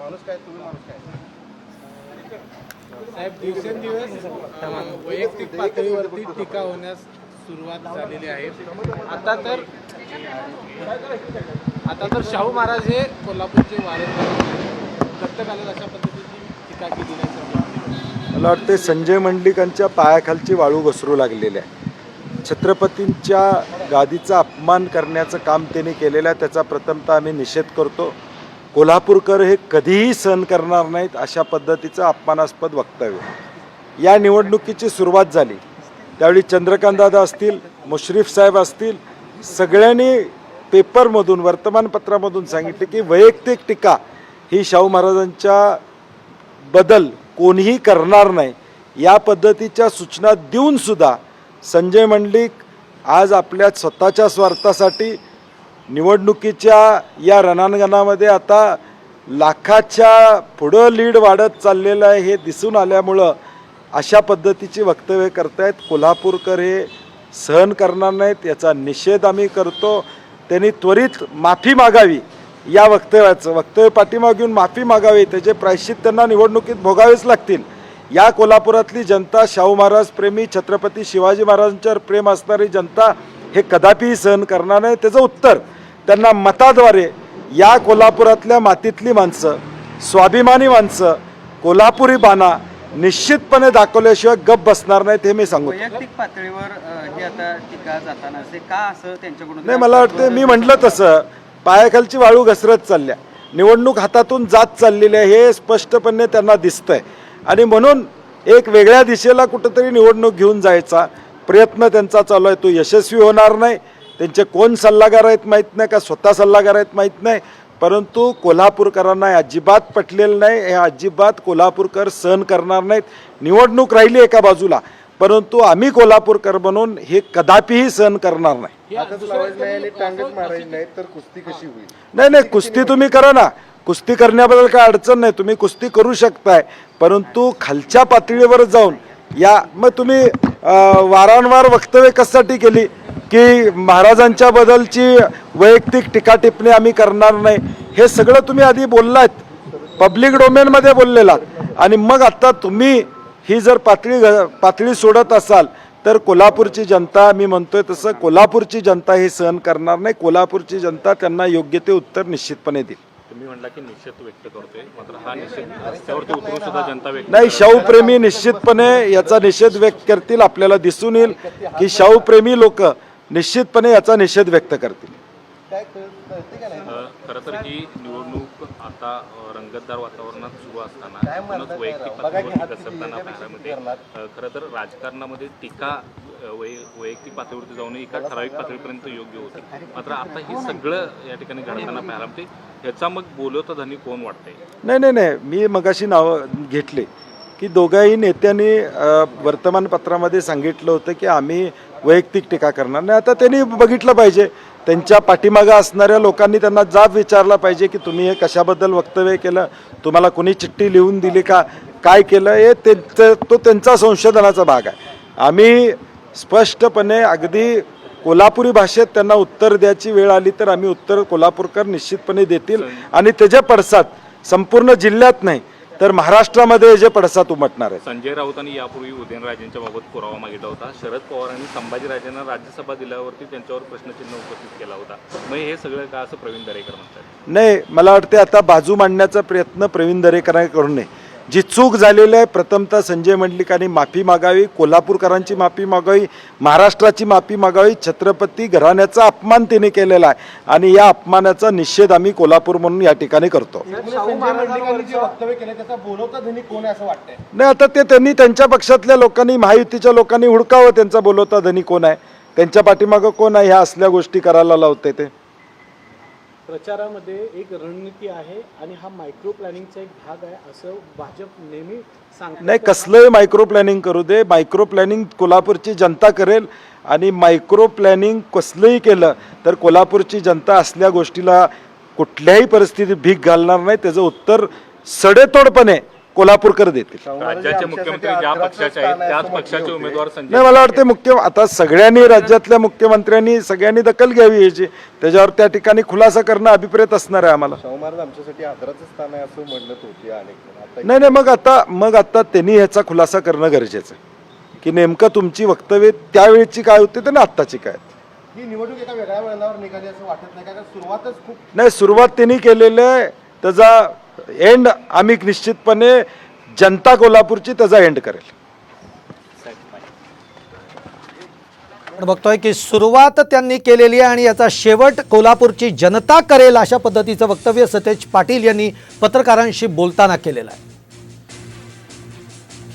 माणूस काय तुम्ही माणूस काय? साहेब दिवसेंदिवस वैयक्तिक पातळीवरती टीका होण्यास सुरुवात झालेली आहे. आता तर आता तर शाहू महाराज हे कोल्हापूरचे दत्तक आले अशा पद्धतीची टीका केली नाही मला वाटते संजय मंडलिकांच्या पायाखालची वाळू घसरू लागलेली आहे. छत्रपतींच्या गादीचा अपमान करण्याचं काम त्यांनी केलेलं आहे. त्याचा प्रथमतः आम्ही निषेध करतो. कोल्हापूरकर हे कधीही सहन करणार नाहीत अशा पद्धतीचं अपमानास्पद वक्तव्य. या निवडणुकीची सुरुवात झाली. त्यावेळी चंद्रकांतदादा असतील मुश्रीफ साहेब असतील सगळ्यांनी पेपरमधून वर्तमानपत्रामधून सांगितले की वैयक्तिक टीका ही शाहू महाराजांच्या बदल कोणीही करणार नाही. या पद्धतीच्या सूचना देऊन सुद्धा संजय मंडलिक आज आपल्या स्वतःच्या स्वार्थासाठी निवडणुकीच्या या रणांगणामध्ये आता लाखाच्या पुढं लीड वाढत चाललेलं आहे हे दिसून आल्यामुळं अशा पद्धतीची वक्तव्य करतायत. कोल्हापूरकर हे सहन करणार नाहीत याचा निषेध आम्ही करतो. त्यांनी त्वरित माफी मागावी या वक्तव्याचं. वक्तव्य पाठीमाग घेऊन माफी मागावी त्याचे प्रायश्चित त्यांना निवडणुकीत भोगावेच लागतील. या कोल्हापुरातली जनता शाहू महाराज प्रेमी छत्रपती शिवाजी महाराजांच्यावर प्रेम असणारी जनता हे कदापिही सहन करणार नाही. त्याचं उत्तर त्यांना मताद्वारे या कोल्हापुरातल्या मातीतली माणसं स्वाभिमानी माणसं कोल्हापुरी बाणा निश्चितपणे दाखवल्याशिवाय गप बसणार नाहीत हे मी सांगू वैयक्तिक पातळीवर अ, हे आता टीका जाताना असे का असं त्यांच्याकडून नाही मला वाटतं मी म्हटलं तसं. पायाखालची वाळू घसरत चालल्या. निवडणूक हातातून जात चाललेली आहे हे स्पष्टपणे त्यांना दिसतंय. आणि म्हणून एक वेगळ्या दिशेला कुठंतरी निवडणूक घेऊन जायचा प्रयत्न त्यांचा चालू आहे. तो यशस्वी होणार नाही. त्यांचे कोण सल्लागार आहेत माहीत नाही का स्वतः सल्लागार आहेत माहीत नाही. परंतु कोल्हापूरकरांना हे अजिबात पटलेलं नाही हे अजिबात कोल्हापूरकर सहन करणार नाहीत. निवडणूक राहिली एका बाजूला परंतु आम्ही कोल्हापूरकर बनून हे कदापिही सहन करणार नाही. तर कुस्ती कशी होईल? नाही नाही कुस्ती तुम्ही करा ना. कुस्ती करण्याबद्दल काय अडचण नाही तुम्ही कुस्ती करू शकताय. परंतु खालच्या पातळीवर जाऊन या मग तुम्ही वारंवार वक्तव्य कशासाठी केली? की महाराजांच्या बद्दलची वैयक्तिक टीका टिप्पणी आम्ही करणार नाही. हे सगळं तुम्ही आधी बोललात. पब्लिक डोमेनमध्ये बोललेला आणि मग आता तुम्ही ही जर पातळी घ- पातळी सोडत असाल तर कोल्हापूरची जनता मी म्हणतोय तसं कोल्हापूरची जनता हे सहन करणार नाही. कोल्हापूरची जनता त्यांना योग्य ते उत्तर निश्चितपणे देईल. तुम्ही म्हणला की निषेध व्यक्त करतोय. मात्र हा निषेध रस्त्यावरती उतरून सुद्धा जनता व्यक्त नाही शाहूप्रेमी निश्चितपणे याचा निषेध व्यक्त करतील आपल्याला दिसून येईल की शाहूप्रेमी लोक निश्चितपणे याचा निषेध व्यक्त करतील. खरं तर ही निवडणूक आता रंगतदार वातावरणात सुरू असताना वैयक्तिक पातळीवरती घसरताना पाहण्यामध्ये खरं तर राजकारणामध्ये टीका वैयक्तिक पातळीवरती जाऊन एका ठराविक पातळीपर्यंत योग्य होती. मात्र आता हे सगळं या ठिकाणी घडताना पाहायला म्हणजे ह्याचा मग बोलवता धनी कोण वाटतंय? नाही नाही नाही. मी मगाशी नावं घेतले की दोघाही नेत्यांनी वर्तमानपत्रामध्ये सांगितलं होतं की आम्ही वैयक्तिक टीका करणार नाही. आता त्यांनी बघितलं पाहिजे. त्यांच्या पाठीमागं असणाऱ्या लोकांनी त्यांना जाब विचारला पाहिजे की तुम्ही हे कशाबद्दल वक्तव्य केलं? तुम्हाला कोणी चिठ्ठी लिहून दिली का? काय केलं? हे त्यांचं तो त्यांचा संशोधनाचा भाग आहे. आम्ही स्पष्टपणे अगदी कोल्हापुरी भाषेत त्यांना उत्तर द्यायची वेळ आली तर आम्ही उत्तर कोल्हापूरकर निश्चितपणे देतील. आणि त्याचे पडसाद संपूर्ण जिल्ह्यात नाही. तर महाराष्ट्रामध्ये जे पडसाद उमटणार आहेत. संजय राऊतांनी यापूर्वी उदयनराजेंच्या बाबत पुरावा मागितला होता. शरद पवारांनी संभाजीराजांना राज्यसभा दिल्यावरती त्यांच्यावर प्रश्नचिन्ह उपस्थित केला होता. मग हे सगळं का असं प्रवीण दरेकर म्हणतात? नाही मला वाटते आता बाजू मांडण्याचा प्रयत्न प्रवीण दरेकरांनी करू नये. जी चूक झालेली आहे प्रथमतः संजय मंडलिकांनी माफी मागावी कोल्हापूरकरांची माफी मागावी महाराष्ट्राची माफी मागावी छत्रपती घराण्याचा अपमान त्यांनी केलेला आहे. आणि या अपमानाचा निषेध आम्ही कोल्हापूर म्हणून या ठिकाणी करतो. संजय मंडलिकांनी जे वक्तव्य केलं त्याचा बोलवता धनी कोण आहे असं वाटतंय? नाही आता ते त्यांनी त्यांच्या पक्षातल्या लोकांनी महायुतीच्या लोकांनी हुडकावं त्यांचा बोलवता धनी कोण आहे? त्यांच्या पाठीमागं कोण आहे? ह्या असल्या गोष्टी करायला लावते ते. प्रचारामध्ये एक रणनीती आहे आणि हा मायक्रो प्लॅनिंगचा एक भाग आहे असं भाजप नेहमी सांगतं नाही कसलंही मायक्रो प्लॅनिंग करू दे. मायक्रो प्लॅनिंग कोल्हापूरची जनता करेल आणि मायक्रो प्लॅनिंग कसलंही केलं तर कोल्हापूरची जनता असल्या गोष्टीला कुठल्याही परिस्थितीत भीक घालणार नाही. त्याचं उत्तर सडेतोडपणे कोल्हापूरकर देतील. राज्याचे मुख्यमंत्री ज्या पक्षाचे आहेत त्याच पक्षाचे उमेदवार संजय नाही मला वाटते मुख्य आता सगळ्यांनी राज्यातल्या मुख्यमंत्र्यांनी सगळ्यांनी दखल घ्यावी याची. त्याच्यावर त्या ठिकाणी खुलासा करणं अभिप्रेत असणार आहे आम्हाला. शाहू महाराज आमच्यासाठी आदराचं स्थान आहे असं म्हणत होते अनेक जण. आता नाही नाही मग आता मग आता त्यांनी ह्याचा खुलासा करणं गरजेचं आहे. की नेमकं तुमची वक्तव्य त्यावेळेची काय होती तर आत्ताची काय आहेत. ही निवडणूक एका वेगळ्या वळणावर निघाली असं वाटत नाही कारण सुरुवातच खूप नाही सुरुवात त्यांनी केलेलं आहे. त्याचा एंड आम्ही निश्चितपणे जनता कोल्हापूरची त्याचा एंड करेल. आपण बघतोय की सुरुवात त्यांनी केलेली आहे आणि याचा शेवट कोल्हापूरची जनता करेल अशा पद्धतीचं वक्तव्य सतेज पाटील यांनी पत्रकारांशी बोलताना केलेलं आहे.